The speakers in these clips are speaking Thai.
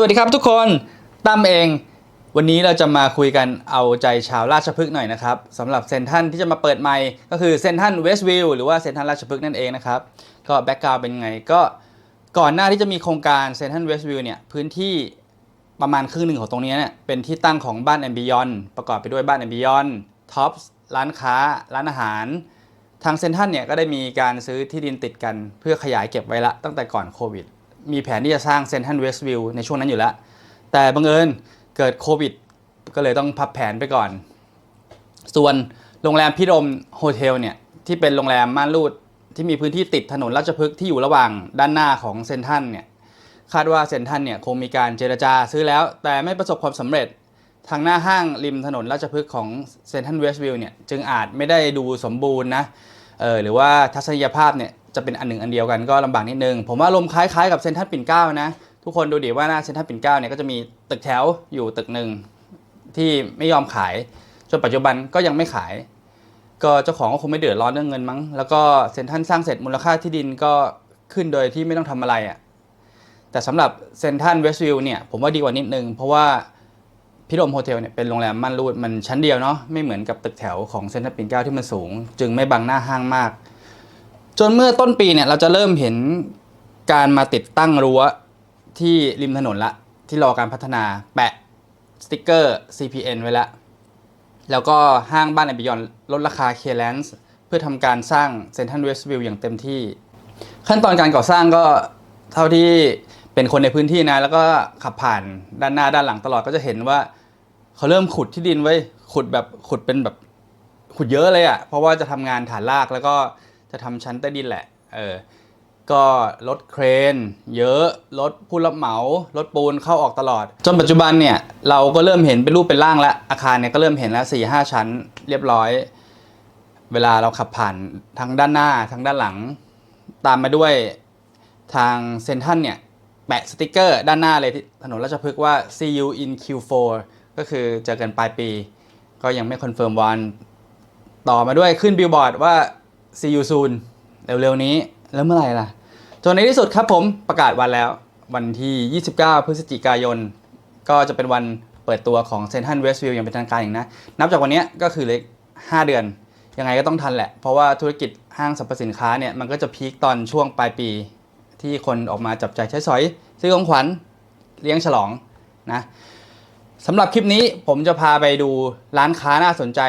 สวัสดีครับทุกคนตั้มเอง วันนี้เราจะมาคุยกันเอาใจชาวราชพฤกษ์หน่อยนะครับสำหรับเซนทันที่จะมาเปิดใหม่ก็คือเซนทันเวสต์วิวหรือว่าเซนทันราชพฤกษ์นั่นเองนะครับก็แบ็กกราวเป็นไงก็ก่อนหน้าที่จะมีโครงการเซนทันเวสต์วิวเนี่ยพื้นที่ประมาณครึ่งหนึ่งของตรงนี้เนี่ยเป็นที่ตั้งของบ้านแอมบิยอนประกอบไปด้วยบ้านแอมบิยอนท็อปส์ร้านค้า ร้านอาหาร ทางเซนทันเนี่ยก็ได้มีการซื้อที่ดินติดกันเพื่อขยายเก็บไว้ละตั้งแต่ก่อนโควิด มีแผนที่จะสร้างเซนทรันเวสต์วิวในช่วงนั้นอยู่แล้ว แต่บังเอิญเกิดโควิด ก็เลยต้องพับแผนไปก่อน ส่วนโรงแรมพิรมโฮเทลเนี่ยที่เป็นโรงแรมม่านรูดที่มีพื้นที่ติดถนนราชพฤกษ์ที่อยู่ระหว่างด้านหน้าของเซนทันเนี่ยคาดว่าเซนทันเนี่ยคงมีการเจรจาซื้อแล้ว แต่ไม่ประสบความสำเร็จทางหน้าห้างริมถนนราชพฤกษ์ของเซนทันเวสต์วิวเนี่ยจึงอาจไม่ได้ดูสมบูรณ์นะเออหรือว่าทัศนียภาพเนี่ย จะเป็นอันหนึ่งอันเดียวกันก็ลำบากนิดนึง ผมว่าลมคล้ายๆกับเซนทรันปิ่นเกล้านะ ทุกคนดูดิว่าหน้าเซนทรัลปิ่นเกล้าเนี่ยก็จะมีตึกแถวอยู่ตึกหนึ่งที่ไม่ยอมขายจนปัจจุบันก็ยังไม่ขาย ก็เจ้าของก็คงไม่เดือดร้อนเรื่องเงินมั้ง แล้วก็เซ็นทรัลสร้างเสร็จมูลค่าที่ดินก็ขึ้นโดยที่ไม่ต้องทำอะไรอะ่ะแต่สำหรับเซ็นทรัลเวสต์วิวเนี่ยผมว่าดีกว่านิดนึง เพราะว่าพิรมโฮเทลเนี่ยเป็นโรงแรมม่านรูดมันชั้นเดียวเนาะไม่เหมือนกับตึกแถวของเซ็นทรัลปิ่นเกล้าที่มันสูง จึงไม่บังหน้าห้างมาก จนเมื่อต้นปีเนี่ยเราจะเริ่มเห็นการมาติดตั้งรั้วที่ริมถนนละที่รอการพัฒนาแปะสติกเกอร์ CPN ไว้ล้วแล้วก็ห้างบ้านแอบิยอนลดราคาเคเลนส์เพื่อทำการสร้างเซนทรัลเวสต์วิวอย่างเต็มที่ ขั้นตอนการก่อสร้างก็เท่าที่เป็นคนในพื้นที่นะ แล้วก็ขับผ่านด้านหน้าด้านหลังตลอดก็จะเห็นว่าเขาเริ่มขุดที่ดินไว้ขุดแบบขุดเป็นแบบขุดเยอะเลยอะ่ะเพราะว่าจะทำงานฐานรากแล้วก็ จะทำชั้นใต้ดินแหละ เออ ก็รถเครน เยอะ รถผู้รับเหมารถปูนเข้าออกตลอด จนปัจจุบันเนี่ย เราก็เริ่มเห็นเป็นรูปเป็นร่างแล้ว อาคารเนี่ยก็เริ่มเห็นแล้ว4ี่ห้าชั้นเรียบร้อย เวลาเราขับผ่านทางด้านหน้าทางด้านหลัง ตามมาด้วยทางเซนทันเนี่ย แปะสติกเกอร์ด้านหน้าเลยที่ถนนราชพฤกษ์ว่า see you in Q4 ก็คือเจอกันปลายปี ก็ยังไม่คอนเฟิร์มวัน ต่อมาด้วยขึ้นบิลบอร์ดว่า see you soon เร็วๆนี้แล้วเมื่อไหร่ล่ะ จนในที่สุดครับผมประกาศวันแล้ว วันที่ 29 พฤศจิกายน ก็จะเป็นวันเปิดตัวของเซนทันเวสต์วิวอย่างเป็นทางการอีกนะ นับจากวันนี้ก็คือเล็ก5เดือน ยังไงก็ต้องทันแหละ เพราะว่าธุรกิจห้างสรรพสินค้าเนี่ยมันก็จะพีคตอนช่วงปลายปี ที่คนออกมาจับใจใช้สอย ซื้อของขวัญเลี้ยงฉลองนะสำหรับคลิปนี้ผมจะพาไปดูร้านค้าน่าสนใจ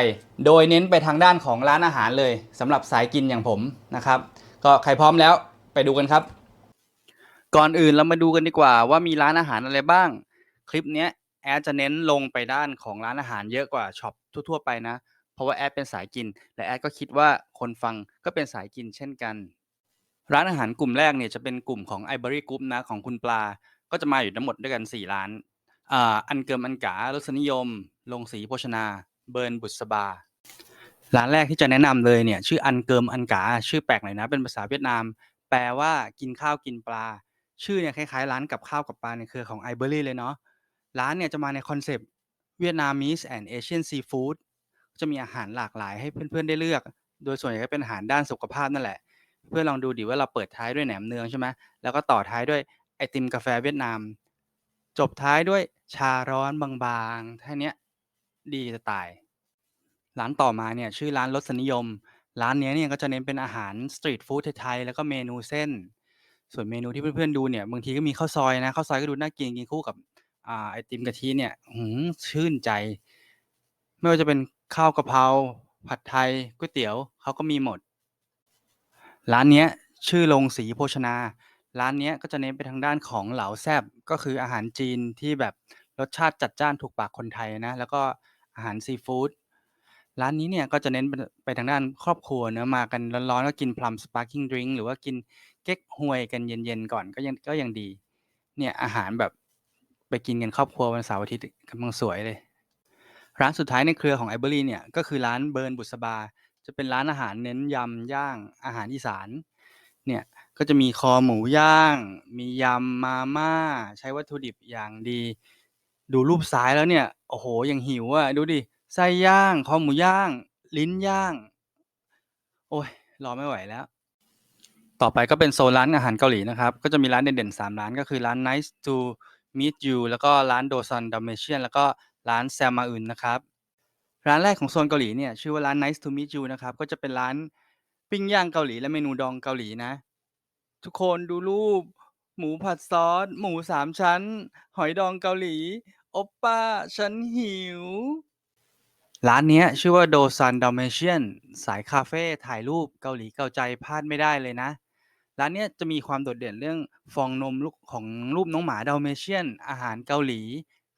โดยเน้นไปทางด้านของร้านอาหารเลยสำหรับสายกินอย่างผมนะครับ ก็ใครพร้อมแล้วไปดูกันครับ ก่อนอื่นเรามาดูกันดีกว่าว่ามีร้านอาหารอะไรบ้าง คลิปนี้แอดจะเน้นลงไปด้านของร้านอาหารเยอะกว่าช็อปทั่วๆไปนะ เพราะว่าแอดเป็นสายกิน และแอดก็คิดว่าคนฟังก็เป็นสายกินเช่นกัน ร้านอาหารกลุ่มแรกเนี่ยจะเป็นกลุ่มของ Ivory Group นะของคุณปลา ก็จะมาอยู่ทั้งหมดด้วยกัน 4 ร้านอ่าอันเกิมอันการสนิยม ลงสีโภชนา เบิร์นบุษบา ร้านแรกที่จะแนะนำเลยเนี่ยชื่ออันเกิมอันกาชื่อแปลกหน่อยนะเป็นภาษาเวียดนาม แปลว่ากินข้าวกินปลา ชื่อเนี่ยคล้ายๆ ร้านกับข้าวกับปลาในเครือของไอเบอรี่เลยเนาะร้านเนี่ยจะมาในคอนเซปต์เวียดนามิสแอนด์เอเชียนซีฟู้ดจะมีอาหารหลากหลายให้เพื่อนๆได้เลือก โดยส่วนใหญ่ก็เป็นอาหารด้านสุขภาพนั่นแหละ เพื่อนลองดูดิว่าเราเปิดท้ายด้วยแหนมเนืองใช่ไหมแล้วก็ต่อท้ายด้วยไอติมกาแฟเวียดนาม จบท้ายด้วยชาร้อนบางๆแค่เนี้ดีจะตาย ร้านต่อมาเนี่ยชื่อร้านรสนิยม ร้านเนี้ยเนี่ยก็จะเน้นเป็นอาหารสตรีทฟู้ดไทยๆแล้วก็เมนูเส้น ส่วนเมนูที่เพื่อนๆดูเนี่ยบางทีก็มีข้าวซอยนะข้าวซอยก็ดูน่ากินกินคู่กับอ่าไอติมกะทิเนี่ยหืมชื่นใจ ไม่ว่าจะเป็นข้าวกะเพราผัดไทยก๋วยเตี๋ยวเขาก็มีหมด ร้านเนี้ยชื่อลงสีโภชนา ร้านเนี้ยก็จะเน้นไปทางด้านของเหลาแซบก็คืออาหารจีนที่แบบรสชาติจัดจ้านถูกปากคนไทยนะ แล้วก็อาหารซีฟู้ด ร้านนี้เนี่ยก็จะเน้นไป ไปทางด้านครอบครัวเนอะมากันร้อน ๆ ก็กินพลัมสปาร์กิ้งดริงหรือว่ากินเก๊กฮวยกันเย็น ๆ ก่อนก็ยัง ก็ยังดี เนี่ยอาหารแบบไปกินกันครอบครัววันเสาร์อาทิตย์กำลังสวยเลย ร้านสุดท้ายในเครือของไอเบอรี่เนี่ย ก็คือร้านเบิร์นบุษบา จะเป็นร้านอาหารเน้นยำ ย่าง อาหารอีสาน เนี่ยก็จะมีคอหมูย่าง มียำ มาม่า ใช้วัตถุดิบอย่างดี ดูรูปซ้ายแล้วเนี่ย โอ้โห ยังหิวอะ ดูดิ ไส้ย่าง คอหมูย่าง ลิ้นย่าง โอ้ย รอไม่ไหวแล้ว ต่อไปก็เป็นโซนร้านอาหารเกาหลีนะครับ ก็จะมีร้านเด่นๆ 3 ร้านก็คือร้าน Nice to Meet You แล้วก็ร้าน Dosan Dalmatian แล้วก็ร้าน Sam Ma Un นะครับ ร้านแรกของโซนเกาหลีเนี่ยชื่อว่าร้าน Nice to Meet You นะครับ ก็จะเป็นร้านปิ้งย่างเกาหลีและเมนูดองเกาหลีนะ ทุกคนดูรูป หมูผัดซอส หมูสามชั้น หอยดองเกาหลี โอปป้า ฉันหิว ร้านเนี้ยชื่อว่า Dosan Dalmatian สายคาเฟ่ถ่ายรูปเกาหลีเกาใจพลาดไม่ได้เลยนะ ร้านเนี้ยจะมีความโดดเด่นเรื่องฟองนมลูกของรูปน้องหมาดัลเมเชียน อาหารเกาหลี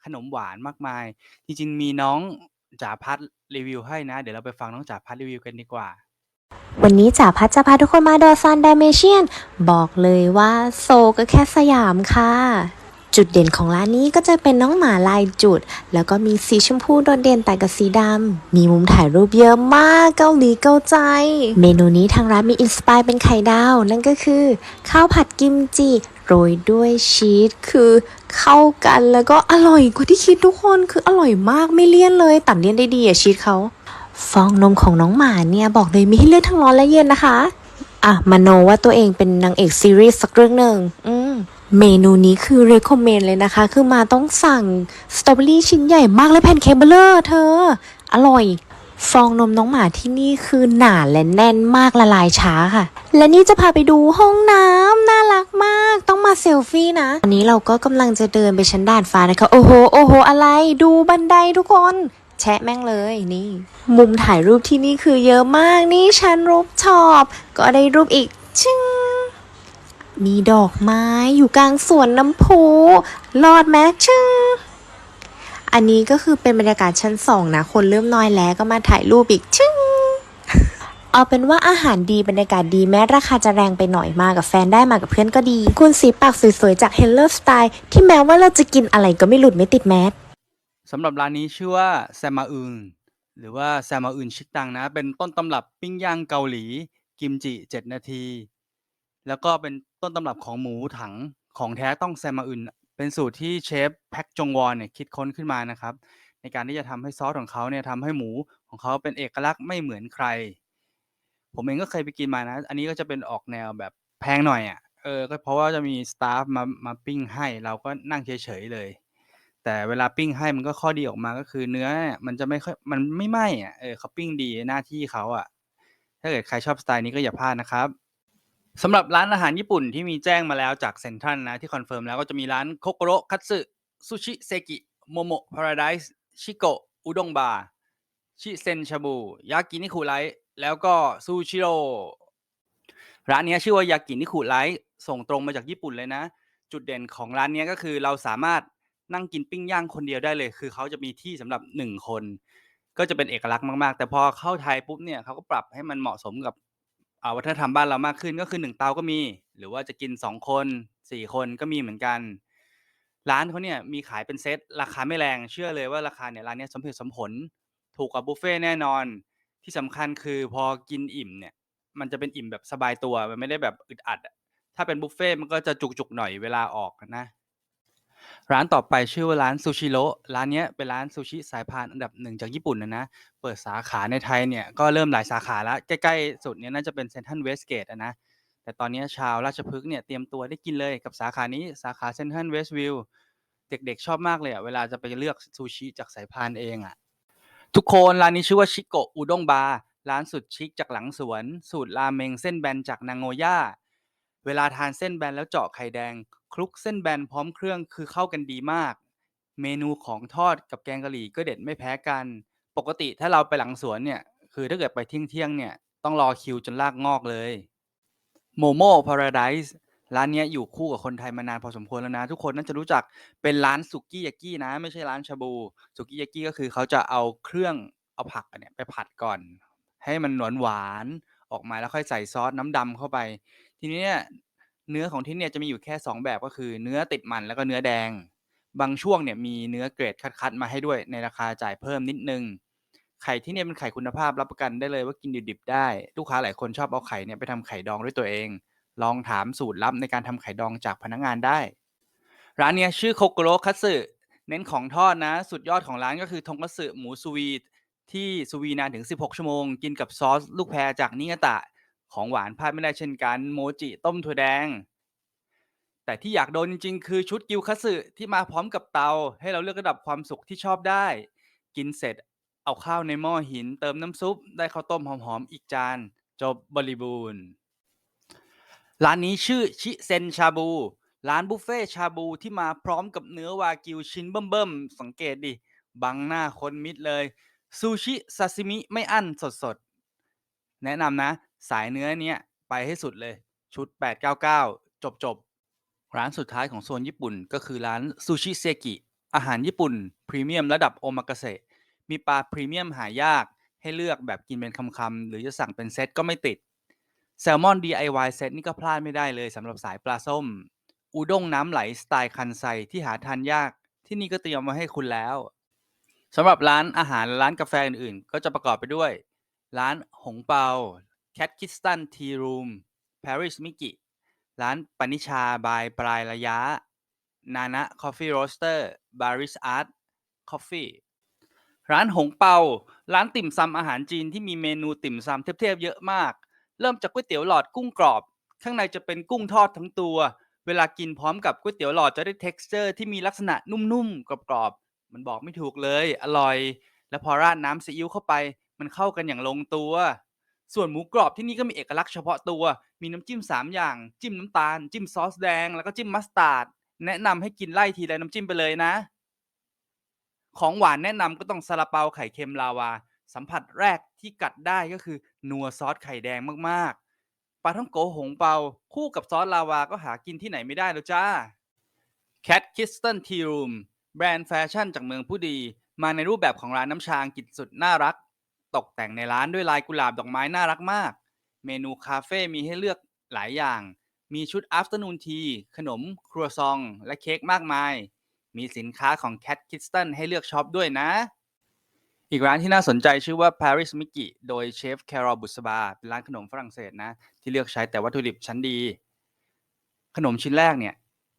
ขนมหวานมากมาย จริงๆมีน้องจ๋าพัดรีวิวให้นะ เดี๋ยวเราไปฟังน้องจ๋าพัดรีวิวกันดีกว่า วันนี้จ๋าพัดจะพาทุกคนมาโดซันด m เมเชียน บอกเลยว่าโซก็แค่สยามค่ะ จุดเด่นของร้านนี้ก็จะเป็นน้องหมาลายจุด แล้วก็มีสีชมพูโดดเด่นแต่กับสีดำ มีมุมถ่ายรูปเยอะมากเกาหลีเกาใจ เมนูนี้ทางร้านมีอินสปายเป็นไข่ดาว นั่นก็คือ ข้าวผัดกิมจิโรยด้วยชีสคือเข้ากันแล้วก็อร่อยกว่าที่คิดทุกคนคืออร่อยมากไม่เลี่ยนเลยตัดเลี่ยนได้ดีอะชีสเขาฟองนมของน้องหมาเนี่ยบอกเลยมีให้เลือกทั้งร้อนและเย็นนะคะ อะมโนว่าตัวเองเป็นนางเอกซีรีส์สักเรื่องหนึ่งอืม เมนูนี้คือ recommend เลยนะคะ คือมาต้องสั่งสตรอเบอรี่ชิ้นใหญ่มากและแผ่นเค้กเบลเลอร์เธอ อร่อย ฟองนมน้องหมาที่นี่คือหนาและแน่นมากละลายช้าค่ะ และนี่จะพาไปดูห้องน้ำน่ารักมากต้องมาเซลฟี่นะตอนนี้เราก็กำลังจะเดินไปชั้นดานฟ้านะคะ โอ้โห โอ้โห อะไรดูบันไดทุกคนแชะแม่งเลยนี่ มุมถ่ายรูปที่นี่คือเยอะมากนี่ชั้นรูปชอบ ก็ได้รูปอีกชึ้ง มีดอกไม้อยู่กลางสวนน้ำพุรอดไหมชึ้งอันนี้ก็คือเป็นบรรยากาศชั้นสองนะ คนเริ่มน้อยแล้วก็มาถ่ายรูปอีกชึ้งเอาเป็นว่าอาหารดีบรรยากาศดีแม้ราคาจะแรงไปหน่อยมากับแฟนได้มากับเพื่อนก็ดี คุณสีปากสวยๆ จาก Hello Style ที่แม้ว่าเราจะกินอะไรก็ไม่หลุดไม่ติดแมสสำหรับร้านนี้ชื่อว่าแซมาอึนหรือว่าแซมาอึนชิกตังนะ เป็นต้นตำรับปิ้งย่างเกาหลี กิมจิ 7 นาที แล้วก็เป็น ต้นตำรับของหมูถังของแท้ต้องแซมาอึนเป็นสูตรที่เชฟแพ็กจงวอนเนี่ยคิดค้นขึ้นมานะครับ ในการที่จะทำให้ซอสของเขาเนี่ยทำให้หมูของเขาเป็นเอกลักษณ์ไม่เหมือนใคร ผมเองก็เคยไปกินมานะ อันนี้ก็จะเป็นออกแนวแบบแพงหน่อยอะเออก็เพราะว่าจะมีสตาฟมามาปิ้งให้เราก็นั่งเฉยๆเลย แต่เวลาปิ้งให้มันก็ข้อดีออกมาก็คือเนื้อมันจะไม่ค่อยมันไม่ไหม้อะเออเขาปิ้งดีหน้าที่เขาอะ ถ้าเกิดใครชอบสไตล์นี้ก็อย่าพลาดนะครับ สำหรับร้านอาหารญี่ปุ่นที่มีแจ้งมาแล้วจากเซ็นทรัลนะที่คอนเฟิร์มแล้วก็จะมีร้านโคโกโรคัตสึซูชิเซกิโมโมพาราไดส์ชิโกะอุด้งบาร์ชิเซนชาบูยากินิคุไรแล้วก็ซูชิโร่ร้านนี้ชื่อว่ายากินิคุไรส่งตรงมาจากญี่ปุ่นเลยนะ จุดเด่นของร้านนี้ก็คือเราสามารถนั่งกินปิ้งย่างคนเดียวได้เลย คือเขาจะมีที่สำหรับหนึ่งคน ก็จะเป็นเอกลักษณ์มาก ๆ แต่พอเข้าไทยปุ๊บเนี่ยเขาก็ปรับให้มันเหมาะสมกับ อ่า วัฒนธรรมบ้านเรามากขึ้น ก็คือหนึ่งเตาก็มี หรือว่าจะกินสองคนสี่คนก็มีเหมือนกัน ร้านเขาเนี่ยมีขายเป็นเซต ราคาไม่แรง เชื่อเลยว่าราคาเนี่ยร้านเนี้ยสมเหตุสมผล ถูกกว่าบุฟเฟ่ต์แน่นอน ที่สำคัญคือพอกินอิ่มเนี่ย มันจะเป็นอิ่มแบบสบายตัว มันไม่ได้แบบอึดอัดอะ ถ้าเป็นบุฟเฟ่ต์มันก็จะจุก ๆ หน่อยเวลาออกนะ ร้านต่อไปชื่อว่าร้านซูชิโร่ร้านเนี้ยเป็นร้านซูชิสายพานอันดับหนึ่งจากญี่ปุ่นนะนะ เปิดสาขาในไทยเนี่ยก็เริ่มหลายสาขาแล้ว ใกล้ๆสุดเนี่ยน่าจะเป็นเซนทรัลเวสเกตนะ แต่ตอนนี้ชาวราชพฤกษ์เนี่ยเตรียมตัวได้กินเลยกับสาขานี้สาขาเซนทรัลเวสต์วิวเด็กๆชอบมากเลยอะเวลาจะไปเลือกซูชิจากสายพานเองอะทุกคนร้านนี้ชื่อว่าชิโกะอุด้งบาร์ร้านสุดชิคจากหลังสวน สูตรราเมงเส้นแบนจากนางโงย่าเวลาทานเส้นแบนแล้วเจาะไข่แดง คลุกเส้นแบนพร้อมเครื่องคือเข้ากันดีมาก เมนูของทอดกับแกงกะหรี่ก็เด็ดไม่แพ้กัน ปกติถ้าเราไปหลังสวนเนี่ยคือถ้าเกิดไปเที่ยงเที่ยงเนี่ยต้องรอคิวจนลากงอกเลยโมโม่พาราไดส์ร้านนี้อยู่คู่กับคนไทยมานานพอสมควรแล้วนะ ทุกคนน่าจะรู้จักเป็นร้านสุกี้ยากินะ ไม่ใช่ร้านชาบูสุกี้ยากิก็คือเขาจะเอาเครื่องเอาผักเนี่ยไปผัดก่อน ให้มันหวานหวานออกมาแล้วค่อยใส่ซอสน้ำดำเข้าไป ทีนี้เนี่ย เนื้อของที่เนี่ยจะมีอยู่แค่ 2 แบบก็คือเนื้อติดมันแล้วก็เนื้อแดง บางช่วงเนี่ยมีเนื้อเกรดคัดๆมาให้ด้วยในราคาจ่ายเพิ่มนิดนึง ไข่ที่เนี่ยเป็นไข่คุณภาพรับประกันได้เลยว่ากินดิบๆได้ ลูกค้าหลายคนชอบเอาไข่เนี่ยไปทำไข่ดองด้วยตัวเอง ลองถามสูตรลับในการทำไข่ดองจากพนักงานได้ ร้านเนี้ยชื่อโคโกโรคัตสึเน้นของทอดนะ สุดยอดของร้านก็คือทงคัตสึหมูซูวีที่ซูวีนานถึง 16 ชั่วโมง กินกับซอสลูกแพรจากนิงตะ ของหวานพลาดไม่ได้เช่นกันโมจิต้มถั่วแดง แต่ที่อยากโดนจริงๆ คือชุดกิวคัสึที่มาพร้อมกับเตา ให้เราเลือกระดับความสุขที่ชอบได้ กินเสร็จเอาข้าวในหม้อหินเติมน้ำซุป ได้ข้าวต้มหอมๆอีกจาน จบบริบูรณ์ร้านนี้ชื่อชิเซนชาบู ร้านบุฟเฟ่ชาบูที่มาพร้อมกับเนื้อวากิวชิ้นเบิ่มๆสังเกตดิบังหน้าคนมิดเลยซูชิซาซิมิไม่อั้นสดๆ แนะนำนะ สายเนื้อเนี้ยไปให้สุดเลยชุด 899 จบจบร้านสุดท้ายของโซนญี่ปุ่นก็คือร้านซูชิเซกิอาหารญี่ปุ่น พรีเมียมระดับโอมากาเสะมีปลาพรีเมียมหายากให้เลือกแบบกินเป็นคำๆหรือจะสั่งเป็นเซตก็ไม่ติดแซลมอน DIY เซตนี่ก็พลาดไม่ได้เลยสำหรับสายปลาส้มอุด้งน้ำไหลสไตล์คันไซที่หาทานยาก ที่นี่ก็เตรียมมาให้คุณแล้วสำหรับร้านอาหารร้านกาแฟอื่นๆ ก็จะประกอบไปด้วย ร้านหงเปา Cat k i s t a n Tea Room Paris Miki ร้านปนิชาบายปลายระยะ นานะ Coffee Roaster Baris Art Coffee ร้านหงเปา ร้านติ่มซำอาหารจีนที่มีเมนูติ่มซำเทพๆเยอะมาก เริ่มจากก๋วยเตี๋ยวหลอดกุ้งกรอบ ข้างในจะเป็นกุ้งทอดทั้งตัว เวลากินพร้อมกับก๋วยเตี๋ยวหลอดจะได้ texture ที่มีลักษณะนุ่มๆกรอบๆมันบอกไม่ถูกเลย อร่อย แล้วพอราดน้ำซีอิ๊วเข้าไป มันเข้ากันอย่างลงตัว ส่วนหมูกรอบที่นี่ก็มีเอกลักษณ์เฉพาะตัว มีน้ำจิ้ม 3 อย่าง จิ้มน้ำตาล จิ้มซอสแดง แล้วก็จิ้มมัสตาร์ด แนะนำให้กินไล่ทีละน้ำจิ้มไปเลยนะ ของหวานแนะนำก็ต้องซาลาเปาไข่เค็มลาวา สัมผัสแรกที่กัดได้ก็คือนัวซอสไข่แดงมากๆ ปลาท่องโกหงเปา คู่กับซอสลาวาก็หากินที่ไหนไม่ได้แล้วจ้า Cat k i s t o n Tea Room แบรนด์แฟชั่นจากเมืองผู้ดี มาในรูปแบบของร้านน้ำชาอังกฤษสุดน่ารัก ตกแต่งในร้านด้วยลายกุหลาบดอกไม้น่ารักมาก เมนูคาเฟ่มีให้เลือกหลายอย่าง มีชุด Afternoon Tea ขนม ครัวซอง และเค้กมากมาย มีสินค้าของ Cat k i s t o n ให้เลือกช็อปด้วยนะ อีกร้านที่น่าสนใจชื่อว่า Paris Miki โดยเชฟแครอบุษบาเป็นร้านขนมฝรั่งเศสนะ ที่เลือกใช้แต่วัตถุดิบชั้นดี ขนมชิ้นแรกเนี่ย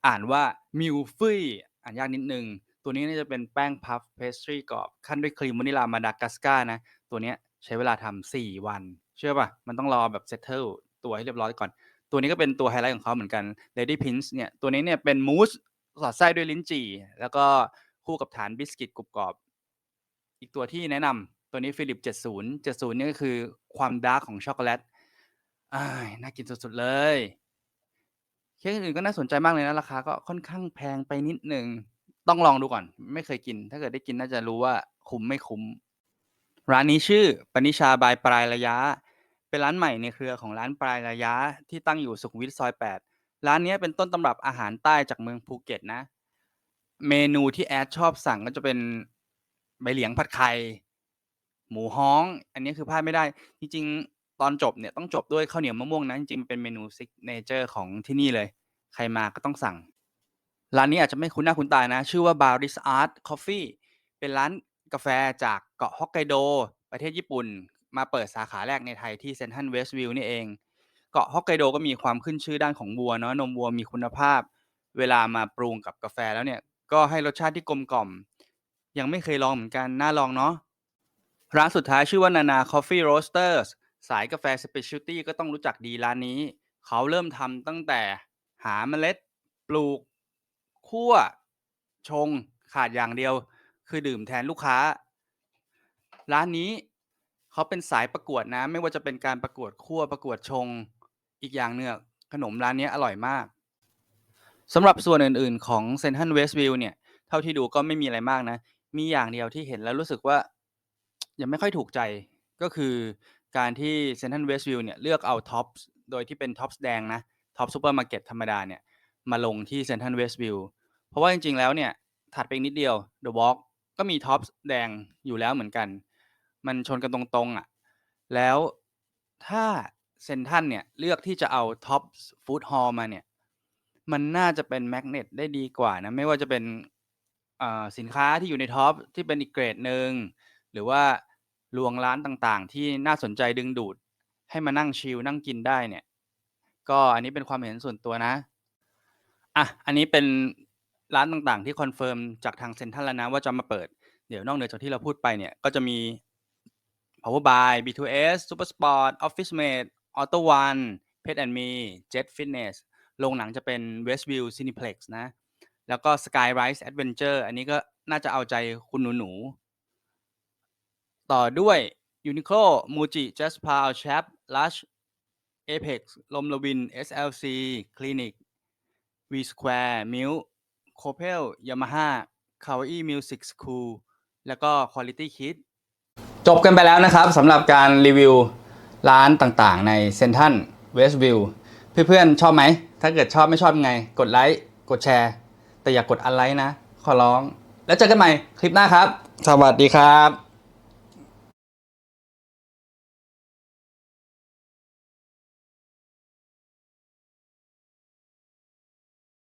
อ่านว่ามิวฟี่อ่านยากนิดนึงตัวนี้น่าจะเป็นแป้งพัฟเพสทรีกรอบ ขั้นด้วยครีมวานิลามาดากัสการ์นะ ตัวเนี้ยใช้เวลาทำสี่วัน เชื่อป่ะ มันต้องรอแบบเซตเทิลตัวให้เรียบร้อยก่อน ตัวนี้ก็เป็นตัวไฮไลท์ของเขาเหมือนกัน Lady p i n c e เนี่ย ตัวนี้เนี่ยเป็นมูสสอดไส้ด้วยลิ้นจี่ แล้วก็คู่กับฐานบิสกิตกรุบกรอบ อีกตัวที่แนะนำตัวนี้ฟิลิป70 70เนี่ยก็คือความดาร์กของช็อกโกแลตอ้าน่ากินสุดๆเลยเค้กอื่นก็น่าสนใจมากเลยนะราคาก็ค่อนข้างแพงไปนิดหนึ่งต้องลองดูก่อน ไม่เคยกิน ถ้าเกิดได้กินน่าจะรู้ว่าคุ้มไม่คุ้ม ร้านนี้ชื่อปนิชาบายปลายระยะ เป็นร้านใหม่ในเครือของร้านปลายระยะที่ตั้งอยู่สุขุมวิทซอย 8 ร้านนี้เป็นต้นตำรับอาหารใต้จากเมืองภูเก็ตนะ เมนูที่แอดชอบสั่งก็จะเป็นใบเหลียงผัดไข่หมูฮ้อง อันนี้คือพลาดไม่ได้ จริงๆ ตอนจบเนี่ยต้องจบด้วยข้าวเหนียวมะม่วงนะจริงๆเป็นเมนูซิกเนเจอร์ของที่นี่เลย ใครมาก็ต้องสั่ง ร้านนี้อาจจะไม่คุ้นหน้าคุ้นตานะ ชื่อว่า Baris Art Coffee เป็นร้าน กาแฟจากเกาะฮอกไกโด ประเทศญี่ปุ่น มาเปิดสาขาแรกในไทยที่เซนทัลเวสต์วิวนี่เอง เกาะฮอกไกโดก็มีความขึ้นชื่อด้านของวัวเนาะนมวัวมีคุณภาพ เวลามาปรุงกับกาแฟแล้วเนี่ยก็ให้รสชาติที่กลมกล่อม ยังไม่เคยลองเหมือนกัน น่าลองเนาะร้านสุดท้ายชื่อว่านานา Coffee Roasters สสายกาแฟ Specialty ก็ต้องรู้จักดีร้านนี้ เขาเริ่มทำตั้งแต่หาเมล็ด ปลูก คั่ว ชง ขาดอย่างเดียว คือดื่มแทนลูกค้า ร้านนี้เขาเป็นสายประกวดนะ ไม่ว่าจะเป็นการประกวดคั่วประกวดชงอีกอย่างหนึ่งอขนมร้านนี้อร่อยมากสำหรับส่วนอื่นๆของเซนทรัลเวสต์วิวเนี่ยเท่าที่ดูก็ไม่มีอะไรมากนะ มีอย่างเดียวที่เห็นแล้วรู้สึกว่า ยังไม่ค่อยถูกใจก็คือการที่เซนทรัลเวสต์วิวเนี่ยเลือกเอาท็อปส์โดยที่เป็นท็อปส์แดงนะท็อปซูเปอร์มาร์เก็ตธรรมดาเนี่ยมาลงที่เซนทรัลเวสต์วิวเพราะว่าจริงๆแล้วเนี่ยถัดไปนิดเดียวเดอะวอล ก็มีท็อปส์แดงอยู่แล้วเหมือนกัน มันชนกันตรงๆอะ แล้วถ้าเซนทรัลเนี่ยเลือกที่จะเอาท็อปฟู้ดฮอลมาเนี่ย มันน่าจะเป็นแมกเนตได้ดีกว่านะ ไม่ว่าจะเป็นสินค้าที่อยู่ในท็อปที่เป็นอีกเกรดหนึ่งหรือว่าลวงร้านต่างๆ ที่น่าสนใจดึงดูด ให้มานั่งชิลนั่งกินได้เนี่ย ก็อันนี้เป็นความเห็นส่วนตัวนะอะอันนี้เป็น ร้านต่าง ๆ ที่คอนเฟิร์มจากทางเซ็นทรัลแล้วนะว่าจะมาเปิด เดี๋ยวนอกเหนือจากที่เราพูดไปเนี่ย ก็จะมี Power by B2S Super Sport Office Mate Auto One Pet and Me Jet Fitness โรงหนังจะเป็น Westview Cineplex นะ แล้วก็ Skyrise Adventure อันนี้ก็น่าจะเอาใจคุณหนูๆ ต่อด้วย Uniqlo Muji Just p a l Chap Lush Apex ลมลวิน SLC Clinic V Square Mill Coppel Yamaha Kawaii Music School แล้วก็ Quality Kit จบกันไปแล้วนะครับสำหรับการรีวิวร้านต่างๆ ในเซ n นทันเวสต์วิวเพื่อนๆ ชอบไหม ถ้าเกิดชอบไม่ชอบยังไง กดไลค์ กดแชร์ แต่อย่ากกดอันไลค์นะ ขอร้อง แล้วเจอกันใหม่คลิปหน้าครับ สวัสดีครับ